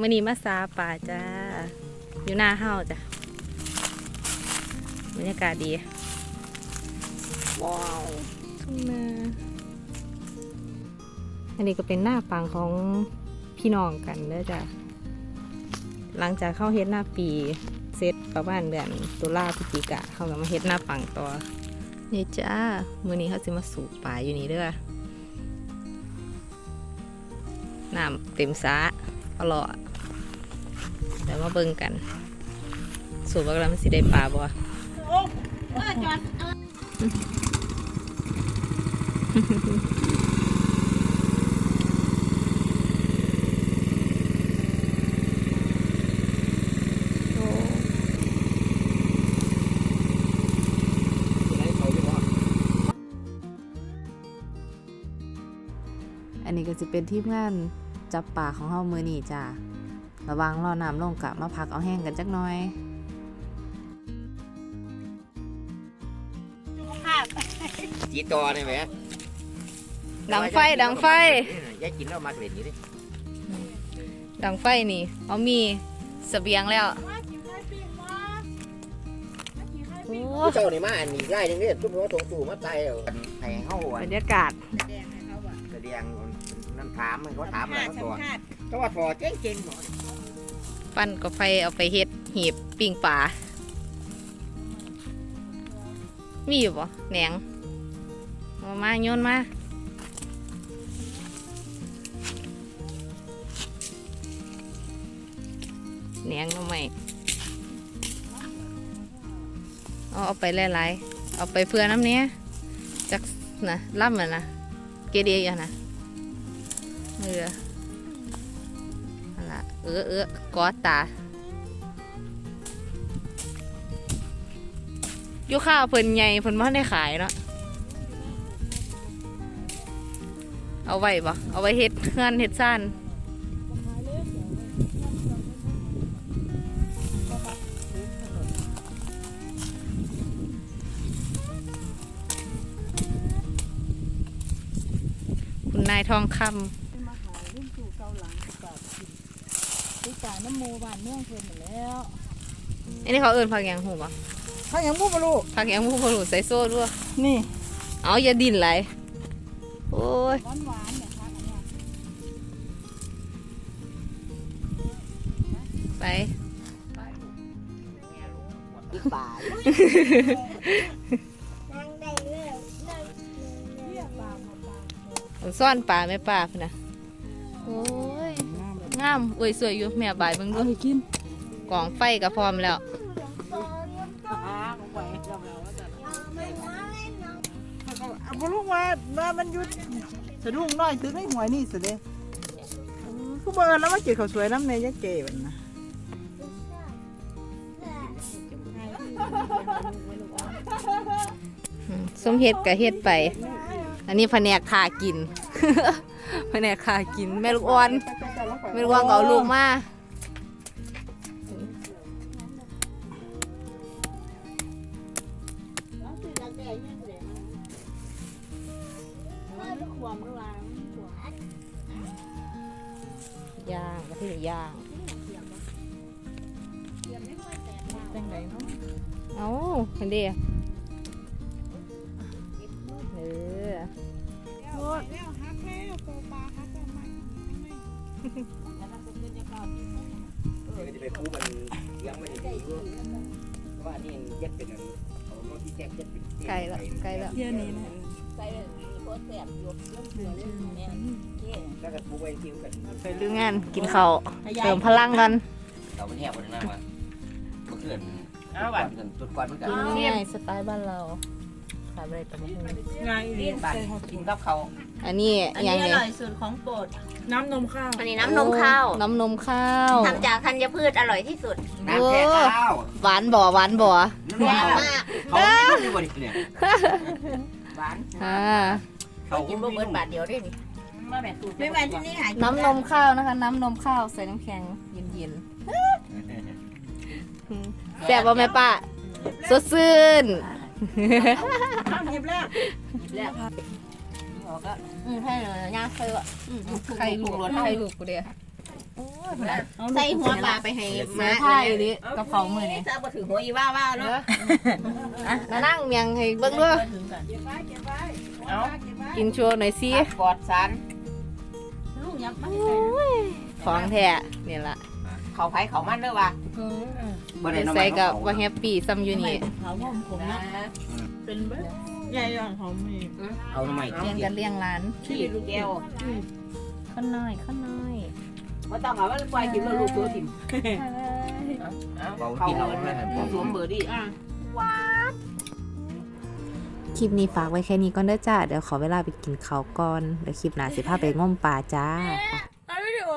มื่อนี้มาซาป่าจ้า อยู่หน้าเฮาจ้ะบรรยากาศดี ว้าวทุ่งนาอันนี้ก็เป็นหน้าปังของพี่น้องกันเด้อจ้ะ หลังจากเข้าเฮ็ดหน้าปีเซตประมาณเดือนตุลาพฤศจิกาเขาก็มาเฮ็ดหน้าปังต่อนี่จ้ามื้อนี้เขาจะมาสูบป่าอยู่นี่เด้อน้ำเต็มสระ อร่อยเดี๋ยวมาเบิ่งกัน สูบว่าแล้วมันสิได้ปลาบ่อันนี้ก็จะเป็นทีมงาน จับป่าของเฮามือนี่จ้าระวังรอน้ำลงกะมาพักเอาแห้งกันจักหน่อยจีตอนี่ไหมดังไฟดังไฟยายกินแล้วมาเล่นนี่ดิดังไฟนี่เขามีเสบียงแล้วโอ้ผู้เจ้านี่มาอันนี้ไล่ยังนี่ตุ้มหัวตรงตู่มาไตเอาให้เฮาบรรยากาศแสดง น้ำถามมันเขาถามอะไรเขาตัวก็ว่าถอเจ๊งๆหมดปั้นก็ไฟเอาไปเฮ็ดหีบปิ้งปลา มีอยู่บ่แหนงเอามาโยนมา แหนงเอาไหมเอาเอาไปหลายๆ เอาไปเพื่อน้ำเนี้ยจักนะล่ำน่ะนะ เกเดียนะ เออนั่นละเออเออกอตาอยู่ข้าวเพิ่นใหญ่เพิ่นบ่ได้ขายเนาะเอาไว้บ่เอาไว้เฮ็ดเฮือนเฮ็ดซ่านคุณนายทองคำ มาขายรุ่นสู่เกาหลังกับกิน ไปจ่ายน้ำโมบานเมืองเพิ่นหมดแล้วอันนี้เขาเอิ้นผักหยังหูบ่ถ้ายังพูดมาลูกผักหยังหูบ่รู้ใส่โซ่ด้วยนี่เอาอย่าดิ้นไหลโอ้ย หวานหวานๆเนี่ยครับอันเนี้ยไปที่ป่าเรียกปลามาปลาเอาซ่อนปลาแม่ปลาพุ่นนะโอ้ย งามอวยสวยอยู่แม่บายเบิ่งดูเอาไปกินกองไฟก็พร้อมแล้วเอาบ่ลูกว่าว่ามันหยุดสะดุ้งน้อยตึกในหวยนี่สิเด้ผู้เบิร์แล้วมาเก็บข้าวสวยน้ำในยะเก๋บันนะอืมส้มเฮ็ดก็เฮ็ดไป อันนี้แผนกขากินแผนกขากินแม่ลูกอ่อน แม่ลูกอ่อนก็เอาลูกมาย่างกะทิย่างจังไดเนาะเอาเห็นดิเอ ก็จะไปคู่มันยังไม่ได้ดีอยู่ว่านี่เย็ดเป็นเอารถที่แจ๊กเย็ดเป็นไกลละไกลละเที่ยนี้นะแล้วก็คู่ไว้คิ้วกันไปรื้องานกินข้าวเติมพลังกันเรามันแหบวันนั้นมาเมื่อคืนอ้าววันเงินตุดก่อนเหมือนกันกินง่ายสไตล์บ้านเราขายไปแต่ไม่ให้ไงเรียนบ้านกินกับเขา อันนี้อันยันี้งอไงร่อยสุดของโปรดน้ำนมข้าวอันนี้น้ำนมข้าว น้ำนมข้าวทำจากธัญพืชอร่อยที่สุดน้ำแช่ข้าวหวานบ่หวานบ่แซ่บมากเขาไม่รู้บริเนี่ยหวานอ่าเขากินบ่เบิดบาทเดียวได้นี่ไม่แม่ที่นี่หากิน้ำนมข้าวนะคะ น้ำนมข้าวใส่น้ำแข็งเย็นๆอืมแซ่บบ่แม่ป้าสดชื่น ข้าวหยิบแล้วแล้วอืมให้เลยย่างเคยอะอืมใครลูกรถใครลูกกูเดียใส่หัวปลาไปให้หมาใช่ดิกระเพรามือนี่ถ้าบ่ถึงหัวอีว่าว่าเนาะมานั่งเมียงให้เบิ่งด้วยเอากินโชว์หน่อยสิกอดสันของแท้นี่ล่ะเขาไผเขามันเด้อว่ะบ่ได้น้ำใส่มันกับเขาว่าแฮปปี้ซัมอยู่นี่เขาผมผมนะเป็นเบิ ดใหญ่ย่างหอมมีเอาน้ำใหม่เลี้ยงกันเลี้ยงร้านขี้ลูกแก้วข้าวน้อยข้าวน้อยบ่ต้องเอาว่าปล่อยกินแล้วลูกตัวทิ่มเบากินเอาไว้ให้มันพอสวมเบอร์ดิอะคลิปนี้ฝากไว้แค่นี้ก่อนเด้อจ้า เดี๋ยวขอเวลาไปกินข้าวก่อน เดี๋ยวคลิปหน้าสิพาไปง่มปลาจ้าเอาวิดีโอ